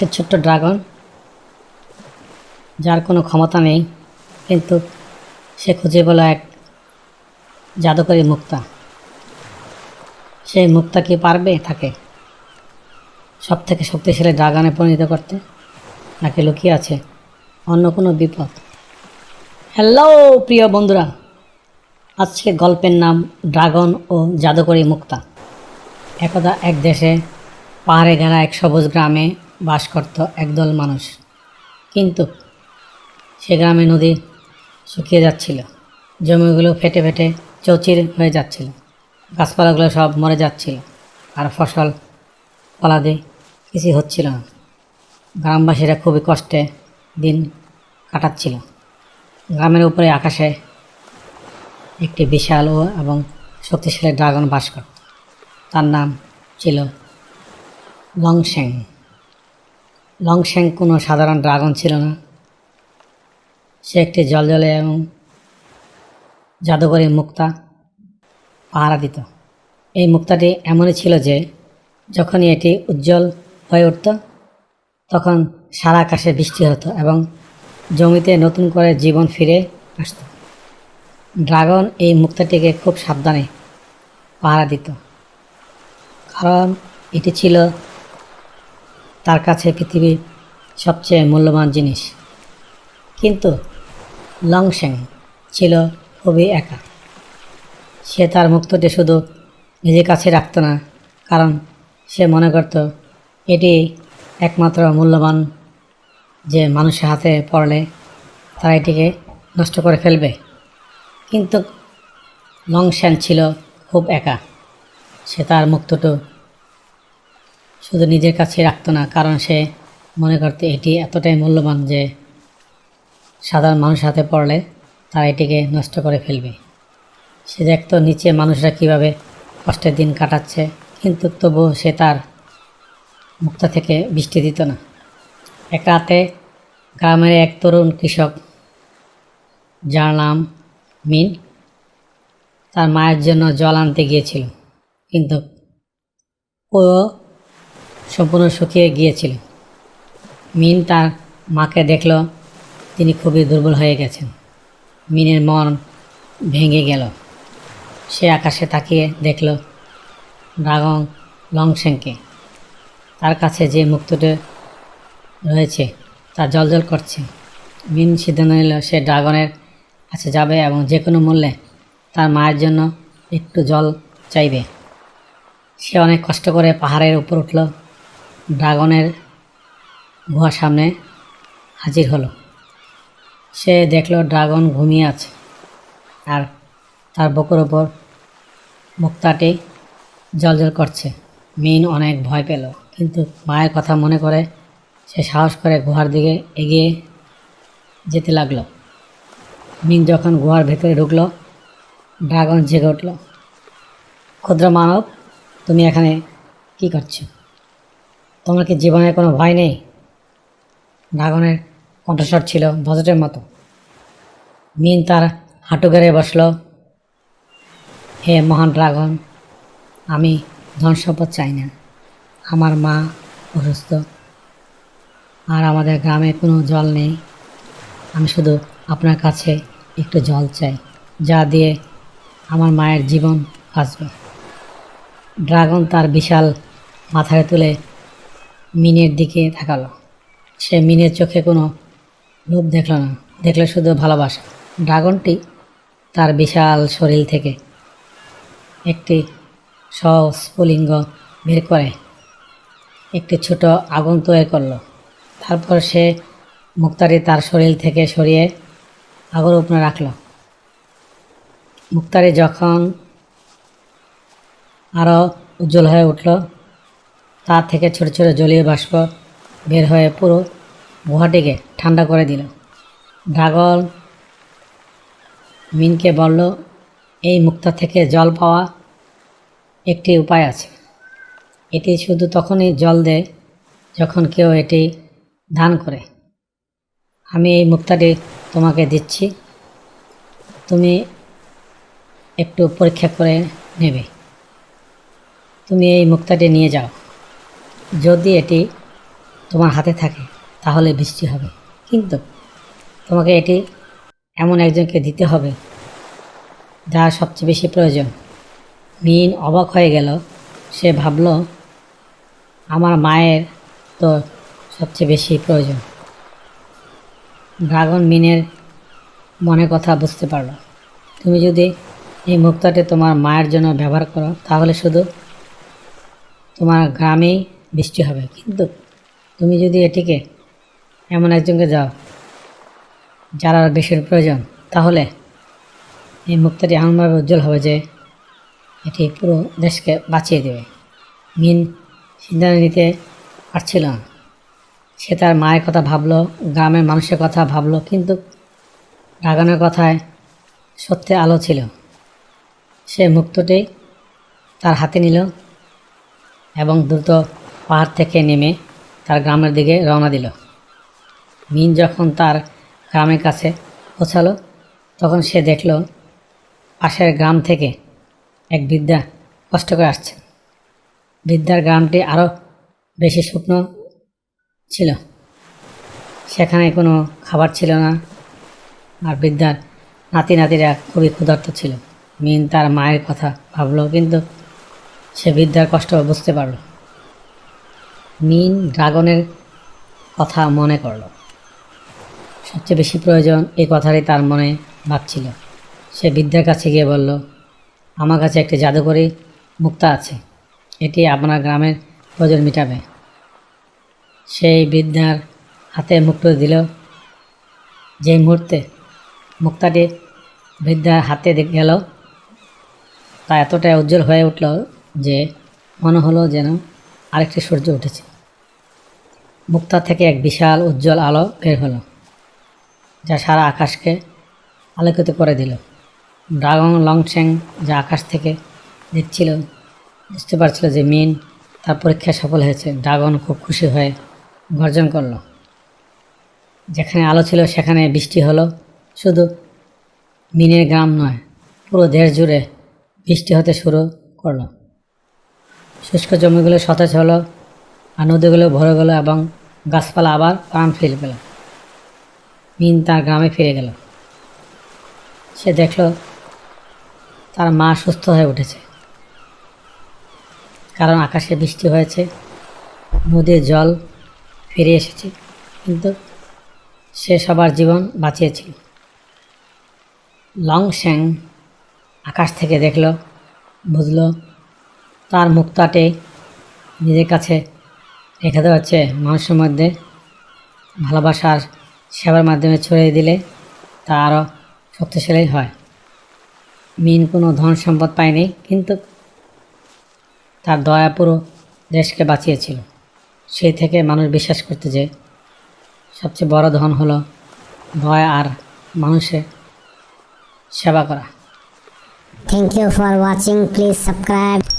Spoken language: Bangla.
একটি ছোট্ট ড্রাগন, যার কোনো ক্ষমতা নেই, কিন্তু সে খুঁজে পেল এক জাদুকরী মুক্তা। সেই মুক্তা কি পারবে তাকে? সব থেকে শক্তিশালী ড্রাগনে পরিণত করতে নাকি লুকিয়ে আছে অন্য কোনো বিপদ? হ্যালো, প্রিয় বন্ধুরা আজকে গল্পের নাম ড্রাগন ও জাদুকরী মুক্তা। একদা এক দেশে পাহাড়ে ঘেরা এক সবুজ গ্রামে বাস করত একদল মানুষ। কিন্তু সে গ্রামে নদী শুকিয়ে যাচ্ছিল। জমিগুলো ফেটে ফেটে চৌচির হয়ে যাচ্ছিল। গাছপালাগুলো সব মরে যাচ্ছিল। আর ফসল, ফলাদি কিছু হচ্ছিল না। গ্রামবাসীরা খুবই কষ্টে দিন কাটাচ্ছিল। গ্রামের উপরে আকাশে একটি বিশাল ও এবং শক্তিশালী ড্রাগন বাস করত। তার নাম ছিল লংশ্যাং লংশ্যাং কোনো সাধারণ ড্রাগন ছিল না। সে একটি জলজলে এবং জাদুকরী মুক্তা পাহারা দিত। এই মুক্তাটি এমনই ছিল যে, যখনই এটি উজ্জ্বল হয়ে উঠত, তখন সারা আকাশে বৃষ্টি হতো এবং জমিতে নতুন করে জীবন ফিরে আসতো। ড্রাগন এই মুক্তাটিকে খুব সাবধানে পাহারা দিত। কারণ এটি ছিল তার কাছে পৃথিবীর সবচেয়ে মূল্যবান জিনিস। কিন্তু লংশেং ছিল খুবই একা। সে তার মুক্তটি শুধু নিজের কাছে রাখত না, কারণ সে মনে করত, এটি একমাত্র মূল্যবান যে মানুষের হাতে পড়লে তারা এটিকে নষ্ট করে ফেলবে। কিন্তু লংশ্যান ছিল খুব একা। সে তার মুক্তটু শুধু নিজের কাছে রাখতো না, কারণ সে মনে করতে এটি এতটাই মূল্যবান যে সাধারণ মানুষ হাতে পড়লে তারা এটিকে নষ্ট করে ফেলবে। সে দেখতো নিচে মানুষরা কীভাবে কষ্টের দিন কাটাচ্ছে, কিন্তু তবুও সে তার মুক্তা থেকে বৃষ্টি দিত না। এক রাতে গ্রামের এক তরুণ কৃষক, যার নাম মিন, তার মায়ের জন্য জল আনতে গিয়েছিল, কিন্তু ও সম্পূর্ণ শুকিয়ে গিয়েছিল। মিন তার মাকে দেখল, তিনি খুবই দুর্বল হয়ে গেছেন। মিনের মন ভেঙে গেল। সে আকাশে তাকিয়ে দেখল ড্রাগন লংশেংকে তার কাছে যে মুক্তটা রয়েছে, তা জলজল করছে। মিন সিদ্ধান্ত নিল সে ড্রাগনের কাছে যাবে এবং যে কোনো মূল্যে তার মায়ের জন্য একটু জল চাইবে। সে অনেক কষ্ট করে পাহাড়ের উপর উঠল। ড্রাগনের গুহার সামনে হাজির হলো। সে দেখল ড্রাগন ঘুমিয়ে আছে আর তার বুকের ওপর মুক্তাটি জলজল করছে। মিন অনেক ভয় পেল, কিন্তু মায়ের কথা মনে করে সে সাহস করে গুহার দিকে এগিয়ে যেতে লাগল। মিন যখন গুহার ভেতরে ঢুকলো, ড্রাগন জেগে উঠল, ক্ষুদ্র মানব, তুমি এখানে কি করছ? তোমার কি জীবনের কোনো ভয় নেই? ড্রাগনের কণ্ঠস্বর ছিল বজটের মতো। মিন তার হাঁটু গেড়ে বসল। হে মহান ড্রাগন, আমি ধন সম্পদ চাই না। আমার মা অসুস্থ, আর আমাদের গ্রামে কোনো জল নেই। আমি শুধু আপনার কাছে একটু জল চাই, যা দিয়ে আমার মায়ের জীবন বাঁচবে। ড্রাগন তার বিশাল মাথায় তুলে মিনের দিকে তাকালো। সে মিনের চোখে কোনো লোভ দেখল না, দেখল শুধু ভালোবাসা। ড্রাগনটি তার বিশাল শরীর থেকে একটি স্ফুলিঙ্গ বের করে একটি ছোট আগুন তৈরি করল। তারপর সে মুক্তারি তার শরীর থেকে সরিয়ে আগুন উপরে রাখল। মুক্তারি যখন আরও উজ্জ্বল হয়ে উঠল তার থেকে ছোট ছোট জলীয় বাষ্প বের হয়ে পুরো গুহাটিকে ঠান্ডা করে দিল। ড্রাগন মিনকে বলল, এই মুক্তা থেকে জল পাওয়া একটি উপায় আছে। এটি শুধু তখনই জল দেয় যখন কেউ এটি দান করে। আমি এই মুক্তাটি তোমাকে দিচ্ছি। তুমি একটু পরীক্ষা করে নেবে। তুমি এই মুক্তাটি নিয়ে যাও। যদি এটি তোমার হাতে থাকে, তাহলে বৃষ্টি হবে। কিন্তু তোমাকে এটি এমন একজনকে দিতে হবে যার সবচেয়ে বেশি প্রয়োজন। মিন অবাক হয়ে গেল। সে ভাবল, আমার মায়ের তো সবচেয়ে বেশি প্রয়োজন। ড্রাগন মিনের মনে কথা বুঝতে পারল। তুমি যদি এই মুক্তাটি তোমার মায়ের জন্য ব্যবহার করো, তাহলে শুধু তোমার গ্রামেই বৃষ্টি হবে। কিন্তু তুমি যদি এটিকে এমন একজনকে যাও যার আর বেশির প্রয়োজন, তাহলে এই মুক্তাটি এমনভাবে উজ্জ্বল হবে যে এটি পুরো দেশকে বাঁচিয়ে দেবে। মিন সিদ্ধান্ত নিতে পারছিল না। সে তার মায়ের কথা ভাবলো, গ্রামের মানুষের কথা ভাবলো, কিন্তু ড্রাগনের কথায় সত্যি আলো ছিল। সে মুক্তটি তার হাতে নিল এবং দ্রুত পাহাড় থেকে নেমে তার গ্রামের দিকে রওনা দিল। মিন যখন তার গ্রামের কাছে পৌঁছালো, তখন সে দেখল পাশের গ্রাম থেকে এক বৃদ্ধা কষ্ট করে আসছে। বৃদ্ধার গ্রামটি আরও বেশি শুকনো ছিল। সেখানে কোনো খাবার ছিল না আর বৃদ্ধার নাতি নাতিরা খুবই ক্ষুধার্ত ছিল। মিন তার মায়ের কথা ভাবলো, কিন্তু সে বৃদ্ধার কষ্ট বুঝতে পারল। মিন ড্রাগনের কথা মনে করল। সবচেয়ে বেশি প্রয়োজন এই কথাটাই তার মনে ভাবছিল। সে বৃদ্ধার কাছে গিয়ে বলল, আমার কাছে একটি জাদুকরী মুক্তা আছে। এটি আপনার গ্রামের প্রয়োজন মেটাবে। সেই বৃদ্ধার হাতে মুক্ত দিল। যে মুহূর্তে মুক্তাটি বৃদ্ধার হাতে গেল, তা এতটাই উজ্জ্বল হয়ে উঠল যে মনে হলো যেন আরেকটি সূর্য উঠেছে। মুক্তা থেকে এক বিশাল উজ্জ্বল আলো বের হলো, যা সারা আকাশকে আলোকিত করে দিল। ড্রাগন লংচ্যাং যা আকাশ থেকে দেখছিল, বুঝতে পারছিল যে মিন তার পরীক্ষা সফল হয়েছে। ড্রাগন খুব খুশি হয়ে গর্জন করল। যেখানে আলো ছিল সেখানে বৃষ্টি হলো। শুধু মিনের গ্রাম নয়, পুরো দেশ জুড়ে বৃষ্টি হতে শুরু করল। শুষ্ক জমিগুলো সতেজ হলো আর নদীগুলো ভরে গেলো এবং গাছপালা আবার প্রাণ ফিরে পেল। মিন তার গ্রামে ফিরে গেল। সে দেখল তার মা সুস্থ হয়ে উঠেছে। কারণ আকাশে বৃষ্টি হয়েছে, নদীর জল ফিরে এসেছে, কিন্তু সে সবার জীবন বাঁচিয়েছিল। লং শ্যাং আকাশ থেকে দেখল, বুঝল তার মুক্তাটি নিজের কাছে রেখে দেওয়া হচ্ছে মানুষের মধ্যে ভালোবাসার সেবার মাধ্যমে ছড়িয়ে দিলে তা আরও শক্তিশালী হয় মিন কোনো ধন সম্পদ পায়নি, কিন্তু তার দয়া পুরো দেশকে বাঁচিয়েছিল সেই থেকে মানুষ বিশ্বাস করতে যে সবচেয়ে বড় ধন হলো দয়া আর মানুষের সেবা করা thank you for watching. Please subscribe.